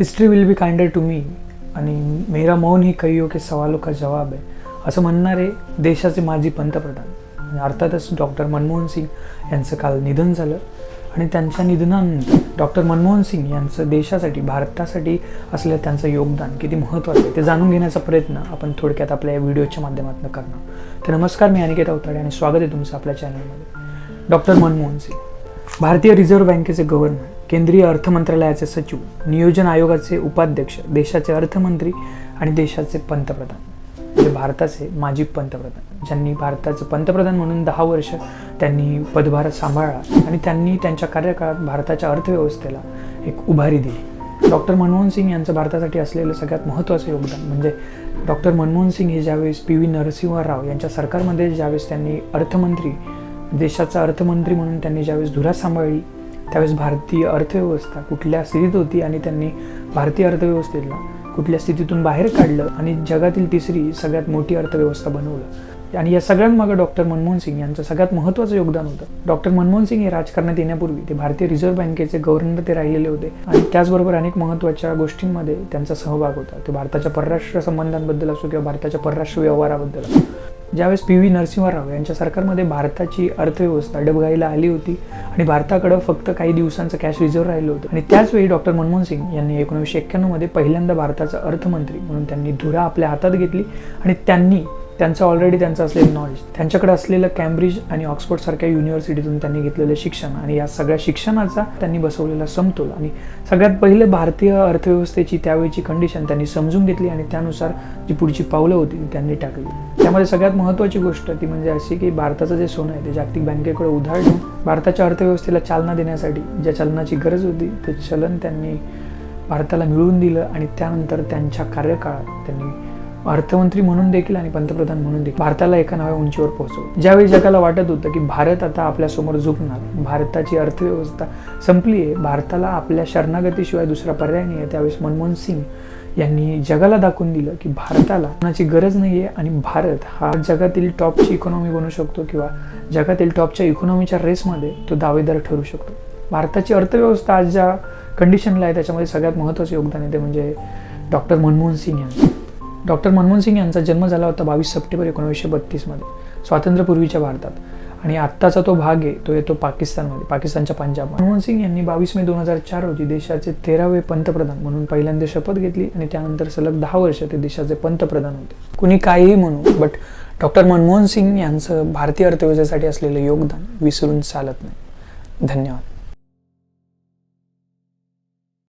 History will be kinder to me आणि मेरा मौन ही कैयो के सवालो का जवाब आहे असं म्हणणारे देशाचे माजी पंतप्रधान आणि अर्थातच डॉक्टर मनमोहन सिंग यांचं काल निधन झालं. आणि त्यांच्या निधनानंतर डॉक्टर मनमोहन सिंग यांचं देशासाठी भारतासाठी असलेलं त्यांचं योगदान किती महत्त्वाचं आहे ते जाणून घेण्याचा प्रयत्न आपण थोडक्यात आपल्या या व्हिडिओच्या माध्यमातून करणार. तर नमस्कार मी अनिकेत अवताडे आणि स्वागत आहे तुमचं आपल्या चॅनलमध्ये डॉक्टर मनमोहन सिंग भारतीय रिझर्व्ह बँकेचे गव्हर्नर केंद्रीय अर्थ मंत्रालयाचे सचिव नियोजन आयोगाचे उपाध्यक्ष देशाचे अर्थमंत्री आणि देशाचे पंतप्रधान. म्हणजे भारताचे माजी पंतप्रधान ज्यांनी भारताचं पंतप्रधान म्हणून दहा वर्ष त्यांनी पदभार सांभाळला आणि त्यांनी त्यांच्या कार्यकाळात भारताच्या अर्थव्यवस्थेला एक उभारी दिली. डॉक्टर मनमोहन सिंग यांचं भारतासाठी असलेलं सगळ्यात महत्त्वाचं योगदान म्हणजे डॉक्टर मनमोहन सिंग हे ज्यावेळेस पी व्ही नरसिंह राव यांच्या सरकारमध्ये ज्यावेळेस त्यांनी अर्थमंत्री देशाचा अर्थमंत्री म्हणून त्यांनी ज्यावेळेस धुरा सांभाळली त्यावेळेस भारतीय अर्थव्यवस्था कुठल्या स्थितीत होती आणि त्यांनी भारतीय अर्थव्यवस्थेला कुठल्या स्थितीतून बाहेर काढलं आणि जगातील तिसरी सगळ्यात मोठी अर्थव्यवस्था बनवलं? आणि या सगळ्यांमागं डॉक्टर मनमोहन सिंग यांचं सगळ्यात महत्त्वाचं योगदान होतं. डॉक्टर मनमोहन सिंग हे राजकारणात येण्यापूर्वी ते भारतीय रिझर्व्ह बँकेचे गव्हर्नर ते राहिलेले होते आणि त्याचबरोबर अनेक महत्त्वाच्या गोष्टींमध्ये त्यांचा सहभाग होता. ते भारताच्या परराष्ट्र संबंधांबद्दल असो किंवा भारताच्या परराष्ट्र व्यवहाराबद्दल असो. ज्यावेळेस पी व्ही नरसिंहराव यांच्या सरकारमध्ये भारताची अर्थव्यवस्था डबघाईला आली होती आणि भारताकडं फक्त काही दिवसांचं कॅश रिझर्व्ह राहिलं होतं. आणि त्याचवेळी डॉक्टर मनमोहन सिंग यांनी एकोणीसशे एक्क्याण्णवमध्ये पहिल्यांदा भारताचा अर्थमंत्री म्हणून त्यांनी धुरा आपल्या हातात घेतली आणि त्यांनी त्यांचं ऑलरेडी त्यांचं असलेलं नॉलेज त्यांच्याकडे असलेलं कॅम्ब्रिज आणि ऑक्सफोर्डसारख्या युनिव्हर्सिटीतून त्यांनी घेतलेलं शिक्षण. आणि या सगळ्या शिक्षणाचा त्यांनी बसवलेला समतोल. आणि सगळ्यात पहिले भारतीय अर्थव्यवस्थेची त्यावेळीची कंडिशन त्यांनी समजून घेतली आणि त्यानुसार जी पुढची पावलं होती ती त्यांनी टाकली. त्यामध्ये सगळ्यात महत्त्वाची गोष्ट ती म्हणजे अशी की भारताचं जे सोनं आहे ते जागतिक बँकेकडे उधार ठेवून भारताच्या अर्थव्यवस्थेला चालना देण्यासाठी ज्या चलनाची गरज होती ते चलन त्यांनी भारताला मिळवून दिलं आणि त्यानंतर त्यांच्या कार्यकाळात त्यांनी अर्थमंत्री म्हणून देखील आणि पंतप्रधान म्हणून देखील भारताला एका नव्या उंचीवर पोहोचवलं ज्यावेळी जगाला वाटत होतं की भारत आता आपल्यासमोर झुकणार भारताची अर्थव्यवस्था संपली आहे भारताला आपल्या शरणागतीशिवाय दुसरा पर्याय नाही आहे त्यावेळेस मनमोहन सिंग यांनी जगाला दाखवून दिलं की भारताला कोणाची गरज नाही आहे आणि भारत हा जगातील टॉपची इकॉनॉमी बनू शकतो किंवा जगातील टॉपच्या इकॉनॉमीच्या रेसमध्ये तो दावेदार ठरू शकतो. भारताची अर्थव्यवस्था आज ज्या कंडिशनला आहे त्याच्यामध्ये सगळ्यात महत्त्वाचं योगदान आहे ते म्हणजे डॉक्टर मनमोहन सिंग यांचं. डॉक्टर मनमोहन सिंग यांचा जन्म झाला होता बावीस सप्टेंबर एकोणीसशे बत्तीसमध्ये स्वातंत्र्यपूर्वीच्या भारतात. आणि आत्ताचा तो भाग आहे तो येतो पाकिस्तानमध्ये पाकिस्तानच्या पंजाब मनमोहन सिंग यांनी बावीस मे दोन हजार चार रोजी देशाचे तेरावे पंतप्रधान म्हणून पहिल्यांदा शपथ घेतली आणि त्यानंतर सलग दहा वर्ष ते देशाचे पंतप्रधान होते. कुणी काहीही म्हणू बट डॉक्टर मनमोहन सिंग यांचं भारतीय अर्थव्यवस्थेसाठी असलेलं योगदान विसरून चालत नाही. धन्यवाद.